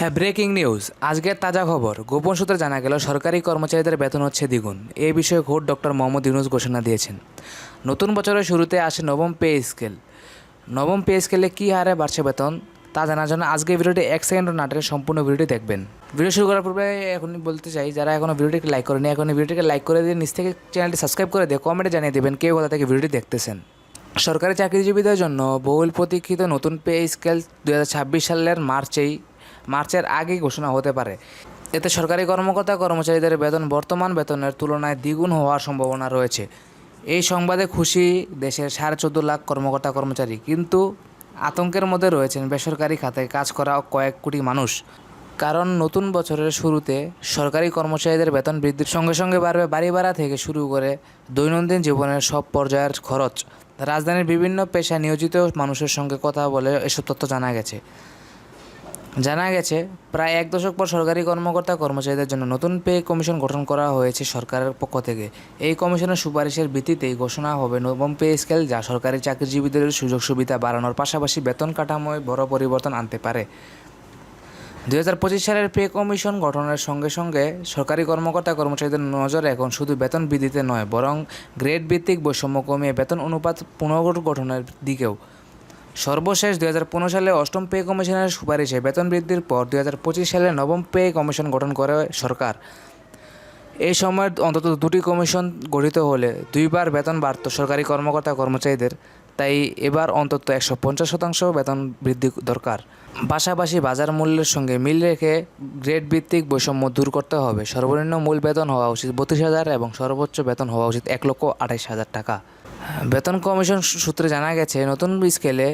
হ্যাঁ breaking news আজকের তাজা খবর। গোপন সূত্রে জানা গেল, সরকারি কর্মচারীদের বেতন হচ্ছে দ্বিগুণ। এই বিষয়ে খোদ ডক্টর মোহাম্মদ ইউনুস ঘোষণা দিয়েছেন। নতুন বছরের শুরুতে আসে নবম পে স্কেল। নবম পে স্কেলে কী হারে বাড়ছে বেতন, তা জানার জন্য আজকে ভিডিওটি এক সেকেন্ড নাটের সম্পূর্ণ ভিডিওটি দেখবেন। ভিডিও শুরু করার পূর্বে এখনই বলতে চাই, যারা এখনও ভিডিওটিকে লাইক করেনি এখন ভিডিওটিকে লাইক করে দিয়ে নিচ থেকে চ্যানেলটি সাবস্ক্রাইব করে দিয়ে কমেন্টে জানিয়ে দেবেন কেউ কোথা থেকে ভিডিওটি দেখতেছেন। সরকারি চাকরিজীবীদের জন্য বহুল প্রতীক্ষিত নতুন পে স্কেল দু হাজার ছাব্বিশ সালের মার্চেই মার্চের আগেই ঘোষণা হতে পারে। এতে সরকারি কর্মকর্তা কর্মচারীদের বেতন, বর্তমান বেতনের তুলনায় দ্বিগুণ হওয়ার সম্ভাবনা রয়েছে। এই সংবাদে খুশি দেশের সাড়ে চোদ্দ লাখ কর্মকর্তা কর্মচারী, কিন্তু আতঙ্কের মধ্যে রয়েছেন বেসরকারি খাতে কাজ করা কয়েক কোটি মানুষ। কারণ নতুন বছরের শুরুতে সরকারি কর্মচারীদের বেতন বৃদ্ধির সঙ্গে সঙ্গে বাড়বে বাড়ি ভাড়া থেকে শুরু করে দৈনন্দিন জীবনের সব পর্যায়ের খরচ। রাজধানীর বিভিন্ন পেশায় নিয়োজিত মানুষের সঙ্গে কথা বলে এসব তথ্য জানা গেছে। জানা গেছে, প্রায় এক দশক পর সরকারি কর্মকর্তা কর্মচারীদের জন্য নতুন পে কমিশন গঠন করা হয়েছে সরকারের পক্ষ থেকে। এই কমিশনের সুপারিশের ভিত্তিতেই ঘোষণা হবে নবম পে স্কেল, যা সরকারি চাকরিজীবীদের সুযোগ সুবিধা বাড়ানোর পাশাপাশি বেতন কাঠামোয় বড় পরিবর্তন আনতে পারে। দুই হাজার পঁচিশ সালের পে কমিশন গঠনের সঙ্গে সঙ্গে সরকারি কর্মকর্তা কর্মচারীদের নজর এখন শুধু বেতন বৃদ্ধিতে নয়, বরং গ্রেড ভিত্তিক বৈষম্য কমিয়ে বেতন অনুপাত পুনর্গঠনের দিকেও সর্বশেষ দুই হাজার পনেরো সালে অষ্টম পে কমিশনের সুপারিশে বেতন বৃদ্ধির পর দুই হাজার পঁচিশ সালে নবম পে কমিশন গঠন করে সরকার। এই সময় অন্তত দুটি কমিশন গঠিত হলে দুইবার বেতন বাড়ত সরকারি কর্মকর্তা কর্মচারীদের তাই এবার অন্তত একশো পঞ্চাশ শতাংশ বেতন বৃদ্ধি দরকার। পাশাপাশি বাজার মূল্যের সঙ্গে মিল রেখে গ্রেড ভিত্তিক বৈষম্য দূর করতে হবে। সর্বনিম্ন মূল বেতন হওয়া উচিত বত্রিশ হাজার এবং সর্বোচ্চ বেতন হওয়া উচিত এক লক্ষ আঠাইশ হাজার টাকা। বেতন কমিশন সূত্রে জানা গেছে, নতুন স্কেলে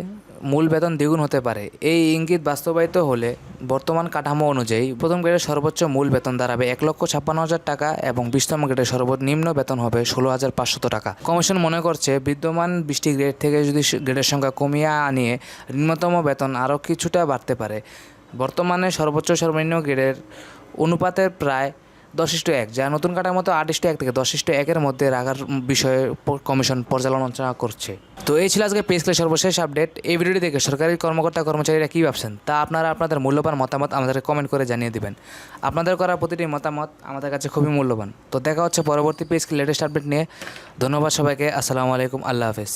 মূল বেতন দ্বিগুণ হতে পারে। এই ইঙ্গিত বাস্তবায়িত হলে বর্তমান কাঠামো অনুযায়ী প্রথম গ্রেডের সর্বোচ্চ মূল বেতন দাঁড়াবে এক লক্ষ ছাপ্পান্ন হাজার টাকা এবং বিশতম গ্রেডের সর্বনিম্ন বেতন হবে ষোলো হাজার পাঁচশত টাকা। কমিশন মনে করছে, বিদ্যমান বিশটি গ্রেড থেকে যদি গ্রেডের সংখ্যা কমিয়ে আনিয়ে নিম্নতম বেতন আরও কিছুটা বাড়তে পারে। বর্তমানে সর্বোচ্চ সর্বনিম্ন গ্রেডের অনুপাতের প্রায় দশ ইস্টু এক যা নতুন কাঠামোতে আট ইস্টু এক থেকে দশ ইস্টু একের মধ্যে রাখার বিষয়ে কমিশন পর্যালোচনা করছে। তো এই ছিল আজকে পেজকে সর্বশেষ আপডেট। এই ভিডিওটি দেখে সরকারি কর্মকর্তা কর্মচারীরা কী ভাবছেন, তা আপনারা আপনাদের মূল্যবান মতামত আমাদেরকে কমেন্ট করে জানিয়ে দেবেন। আপনাদের করা প্রতিটি মতামত আমাদের কাছে খুবই মূল্যবান। তো দেখা হচ্ছে পরবর্তী পেজকে লেটেস্ট আপডেট নিয়ে। ধন্যবাদ সবাইকে, আসসালামু আলাইকুম, আল্লাহ হাফেজ।